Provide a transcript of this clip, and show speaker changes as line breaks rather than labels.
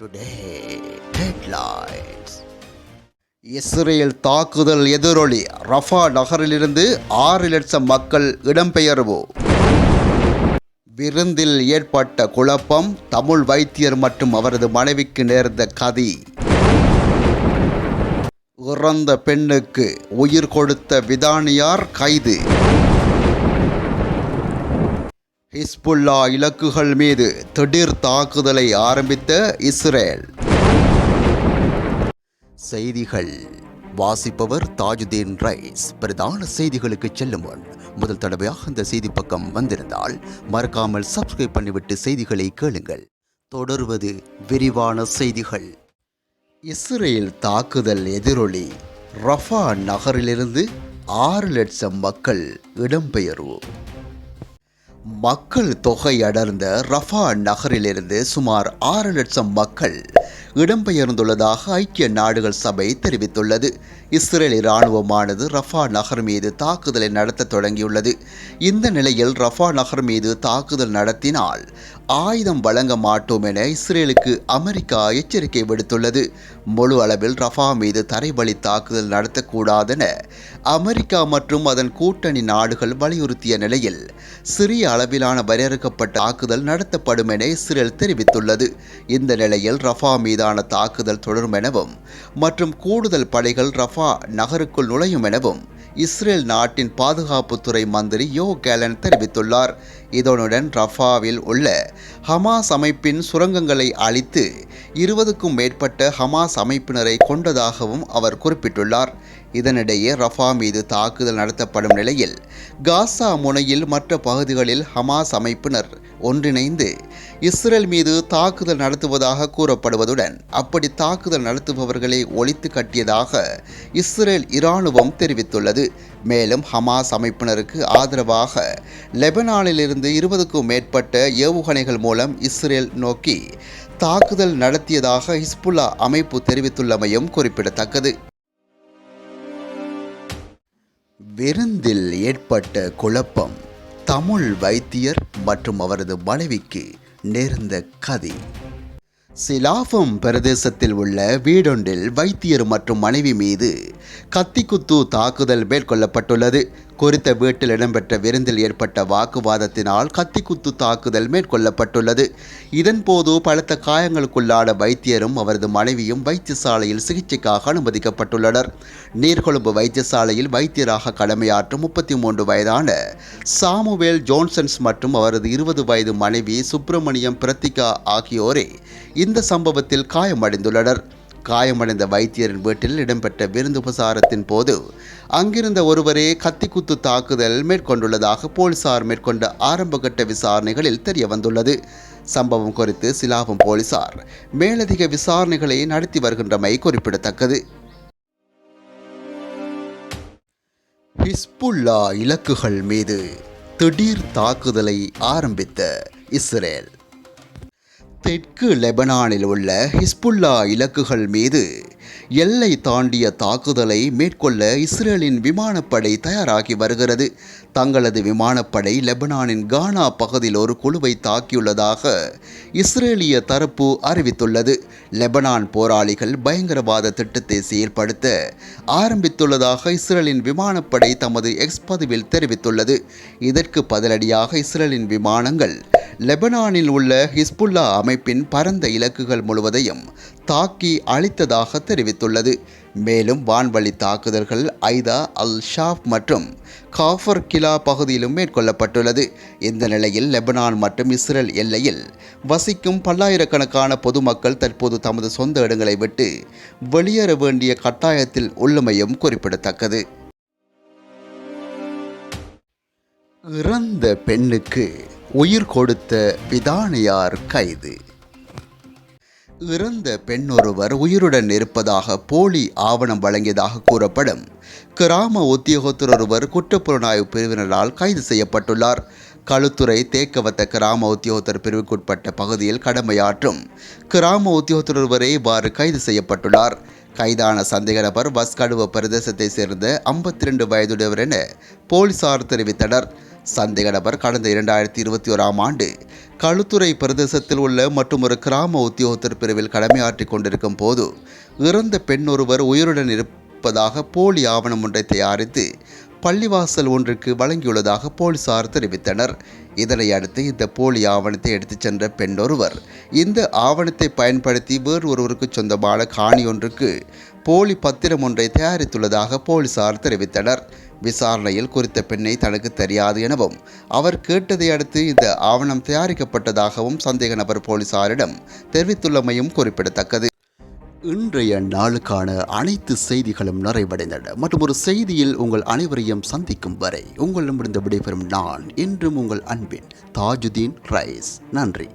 Today headlines Israel தாக்குதல் எதிரொலி. Rafah நகரிலிருந்து ஆறு லட்சம் மக்கள் இடம்பெயர்வு. விருந்தில் ஏற்பட்ட குழப்பம் தமிழ் வைத்தியர் மற்றும் அவரது மனைவிக்கு நேர்ந்த கதி. இறந்த பெண்ணுக்கு உயிர் கொடுத்த விதானியார் கைது. ஹிஸ்புல்லா இலக்குகள் மீது திடீர் தாக்குதலை ஆரம்பித்த இஸ்ரேல். செய்திகள். வாசிப்பவர் தாஜுதீன் ரைஸ். பிரதான செய்திகளுக்கு செல்லும் முன் முதல் தடவையாக இந்த செய்தி பக்கம் வந்திருந்தால் மறக்காமல் சப்ஸ்கிரைப் பண்ணிவிட்டு செய்திகளை கேளுங்கள். தொடர்வது விரிவான செய்திகள். இஸ்ரேல் தாக்குதல் எதிரொலி. ரஃபா நகரிலிருந்து ஆறு லட்சம் மக்கள் இடம்பெயர்வு. மக்கள் தொகை அடர்ந்த ரஃபா நகரிலிருந்து சுமார் ஆறு லட்சம் மக்கள் இடம்பெயர்ந்துள்ளதாக ஐக்கிய நாடுகள் சபை தெரிவித்துள்ளது. இஸ்ரேல் இராணுவமானது ரஃபா நகர் மீது தாக்குதலை நடத்த தொடங்கியுள்ளது. இந்த நிலையில் ரஃபா நகர் மீது தாக்குதல் நடத்தினால் ஆயுதம் வழங்க மாட்டோம் என இஸ்ரேலுக்கு அமெரிக்கா எச்சரிக்கை விடுத்துள்ளது. முழு அளவில் ரஃபா மீது தரைவழி தாக்குதல் நடத்தக்கூடாதென அமெரிக்கா மற்றும் அதன் கூட்டணி நாடுகள் வலியுறுத்திய நிலையில் சிறிய அளவிலான வரையறுக்கப்பட்ட தாக்குதல் நடத்தப்படும் என இஸ்ரேல் தெரிவித்துள்ளது. இந்த நிலையில் ரஃபா மீதான தாக்குதல் தொடரும் எனவும் மற்றும் கூடுதல் படைகள் ரஃபா நகருக்குள் நுழையும் எனவும் இஸ்ரேல் நாட்டின் பாதுகாப்புத்துறை மந்திரி யோ கேலன் தெரிவித்துள்ளார். இதனுடன் ரஃபாவில் உள்ள ஹமாஸ் அமைப்பின் சுரங்கங்களை அழித்து இருபதுக்கும் மேற்பட்ட ஹமாஸ் அமைப்பினரை கொண்டதாகவும் அவர் குறிப்பிட்டுள்ளார். இதனிடையே ரஃபா மீது தாக்குதல் நடத்தப்படும் நிலையில் காசா முனையில் மற்ற பகுதிகளில் ஹமாஸ் அமைப்பினர் ஒன்றிணைந்து இஸ்ரேல் மீது தாக்குதல் நடத்துவதாக கூறப்படுவதுடன் அப்படி தாக்குதல் நடத்துபவர்களை ஒழித்து கட்டியதாக இஸ்ரேல் இராணுவம் தெரிவித்துள்ளது. மேலும் ஹமாஸ் அமைப்பினருக்கு ஆதரவாக லெபனானிலிருந்து இருபதுக்கும் மேற்பட்ட ஏவுகணைகள் மூலம் இஸ்ரேல் நோக்கி தாக்குதல் நடத்தியதாக ஹிஸ்புல்லா அமைப்பு தெரிவித்துள்ளமையும் குறிப்பிடத்தக்கது. விருந்தில் ஏற்பட்ட குழப்பம். தமிழ் வைத்தியர் மற்றும் அவரது மனைவிக்கு நேர்ந்த கதை. சிலாஃபம் பிரதேசத்தில் உள்ள வீடொன்றில் வைத்தியர் மற்றும் மனைவி மீது கத்திக்குத்து தாக்குதல் மேற்கொள்ளப்பட்டுள்ளது. குறித்த வீட்டில் இடம்பெற்ற விருந்தில் ஏற்பட்ட வாக்குவாதத்தினால் கத்திக்குத்து தாக்குதல் மேற்கொள்ளப்பட்டுள்ளது. இதன்போது பலத்த காயங்களுக்குள்ளான வைத்தியரும் அவரது மனைவியும் வைத்தியசாலையில் சிகிச்சைக்காக அனுமதிக்கப்பட்டுள்ளனர். நீர்கொழும்பு வைத்தியசாலையில் வைத்தியராக கடமையாற்றும் முப்பத்தி மூன்று வயதான சாமுவேல் ஜோன்சன்ஸ் மற்றும் அவரது இருபது வயது மனைவி சுப்பிரமணியம் பிரத்திகா ஆகியோரே இந்த சம்பவத்தில் காயமடைந்துள்ளனர். காயமடைந்த வைத்தியரின் வீட்டில் இடம்பெற்ற விருந்து உபசாரத்தின் போது அங்கிருந்த ஒருவரே கத்திக்குத்து தாக்குதல் மேற்கொண்டுள்ளதாக போலீசார் மேற்கொண்ட ஆரம்பகட்ட விசாரணைகளில் தெரிய வந்துள்ளது சம்பவம் குறித்து சிலாபம் போலீசார் மேலதிக விசாரணைகளை நடத்தி வருகின்றமை குறிப்பிடத்தக்கது. ஹிஸ்புல்லா இலக்குகள் மீது திடீர் தாக்குதலை ஆரம்பித்த இஸ்ரேல். தெற்கு லெபனானில் உள்ள ஹிஸ்புல்லா இலக்குகள் மீது எல்லை தாண்டிய தாக்குதலை மேற்கொள்ள இஸ்ரேலின் விமானப்படை தயாராகி வருகிறது. தங்களது விமானப்படை லெபனானின் கானா பகுதியில் ஒரு குழுவை தாக்கியுள்ளதாக இஸ்ரேலிய தரப்பு அறிவித்துள்ளது. லெபனான் போராளிகள் பயங்கரவாத திட்டத்தை செயல்படுத்த ஆரம்பித்துள்ளதாக இஸ்ரேலின் விமானப்படை தமது எக்ஸ் பதிவில் தெரிவித்துள்ளது. இதற்கு பதிலடியாக இஸ்ரேலின் விமானங்கள் லெபனானில் உள்ள ஹிஸ்புல்லா அமைப்பின் பரந்த இலக்குகள் முழுவதையும் தாக்கி அழித்ததாக தெரிவித்துள்ளது. மேலும் வான்வழி தாக்குதல்கள் ஐதா அல் ஷாப் மற்றும் காஃபர் கிலா பகுதியிலும் மேற்கொள்ளப்பட்டுள்ளது. இந்த நிலையில் லெபனான் மற்றும் இஸ்ரேல் எல்லையில் வசிக்கும் பல்லாயிரக்கணக்கான பொதுமக்கள் தற்போது தமது சொந்த இடங்களை விட்டு வெளியேற வேண்டிய கட்டாயத்தில் உள்ளமையும் குறிப்பிடத்தக்கது. இறந்த பெண்ணுக்கு உயிர் கொடுத்த விதானியார் கைது. இறந்த பெண்ணொருவர் உயிருடன் இருப்பதாக போலி ஆவணம் வழங்கியதாக கூறப்படும். கிராம உத்தியோகத்தர் ஒருவர் குற்றப்புலனாய்வு பிரிவினரால் கைது செய்யப்பட்டுள்ளார். களுத்துறை தேக்கவத்த கிராம உத்தியோகத்தர் பிரிவுக்குட்பட்ட பகுதியில் கடமையாற்றும் கிராம உத்தியோகத்தர் ஒருவரே இவ்வாறு கைது செய்யப்பட்டுள்ளார். கைதான சந்தேக நபர் வஸ்கடுவ பிரதேசத்தை சேர்ந்த ஐம்பத்தி ரெண்டு வயதுடையவர் என போலீசார் தெரிவித்தனர். சந்தேக நபர் கடந்த இரண்டாயிரத்தி இருபத்தி ஓராம் ஆண்டு களுத்துறை பிரதேசத்தில் உள்ள மற்றொரு கிராம உத்தியோகத்தர் பிரிவில் கடமையாற்றிக் கொண்டிருக்கும் போது இறந்த பெண் ஒருவர் உயிருடன் இருப்பதாக போலி ஆவணம் ஒன்றை தயாரித்து பள்ளிவாசல் ஒன்றுக்கு வழங்கியுள்ளதாக போலீசார் தெரிவித்தனர். இதனை அடுத்து இந்த போலி ஆவணத்தை எடுத்துச் சென்ற பெண் ஒருவர் இந்த ஆவணத்தை பயன்படுத்தி வேறு ஒருவருக்கு சொந்தமான காணி ஒன்றுக்கு போலி பத்திரம் ஒன்றை தயாரித்துள்ளதாக போலீசார் தெரிவித்தனர். விசாரணையில் குறித்த பெண்ணை தனக்கு தெரியாது எனவும் அவர் கேட்டதை அடுத்து இந்த ஆவணம் தயாரிக்கப்பட்டதாகவும் சந்தேக நபர் போலீசாரிடம் தெரிவித்துள்ளமையும் குறிப்பிடத்தக்கது. இன்றைய நாளுக்கான அனைத்து செய்திகளும் நிறைவடைந்தன. மற்றும் ஒரு செய்தியில் உங்கள் அனைவரையும் சந்திக்கும் வரை உங்களிடமிருந்து விடைபெறும் நான் என்றும் உங்கள் அன்பின் தாஜுதீன் ரைஸ். நன்றி.